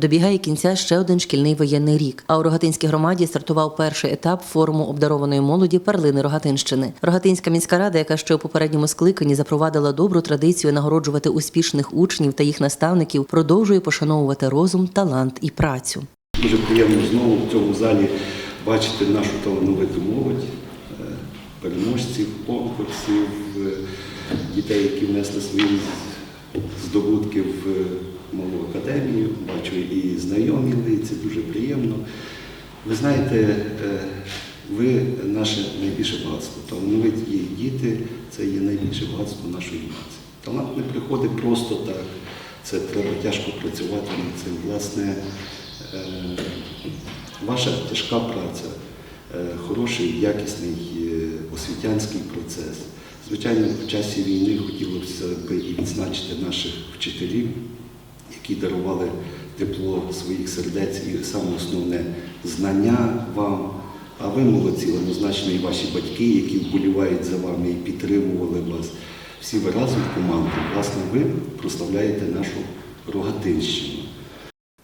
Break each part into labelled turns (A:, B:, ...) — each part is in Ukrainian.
A: Добігає кінця ще один шкільний воєнний рік. А у Рогатинській громаді стартував перший етап форуму обдарованої молоді перлини Рогатинщини. Рогатинська міська рада, яка ще у попередньому скликанні запровадила добру традицію нагороджувати успішних учнів та їх наставників, продовжує пошановувати розум, талант і працю.
B: Дуже приємно знову в цьому залі бачити нашу талановиту молодь, е, переможців конкурсів, е, дітей, які внесли свої здобутки в малу академію. Бачу і знайомі лиці, дуже приємно. Ви знаєте, е, ви наше найбільше багатство. Талановиті діти це є найбільше багатство нашої нації. Талант не приходить просто так. Це треба тяжко працювати над цим. Власне, е, ваша тяжка праця, е, хороший, якісний освітянський процес. Звичайно, в часі війни хотілося б і відзначити наших вчителів, які дарували тепло своїх сердець і саме основне знання вам. А ви молодці, однозначно і ваші батьки, які вболівають за вами і підтримували вас. Всі ви разом в команді. Власне, ви прославляєте нашу Рогатинщину.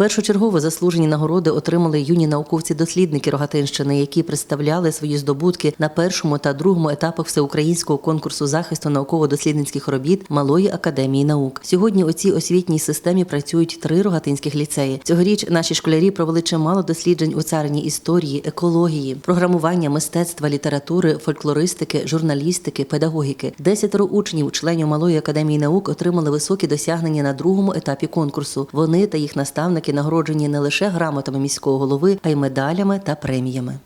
A: Першочергово заслужені нагороди отримали юні науковці-дослідники Рогатинщини, які представляли свої здобутки на першому та другому етапах всеукраїнського конкурсу захисту науково-дослідницьких робіт Малої академії наук. Сьогодні у цій освітній системі працюють три рогатинських ліцеї. Цьогоріч наші школярі провели чимало досліджень у царині історії, екології, програмування, мистецтва, літератури, фольклористики, журналістики, педагогіки. Десятеро учнів, членів Малої академії наук, отримали високі досягнення на другому етапі конкурсу. Вони та їх наставники нагороджені не лише грамотами міського голови, а й медалями та преміями.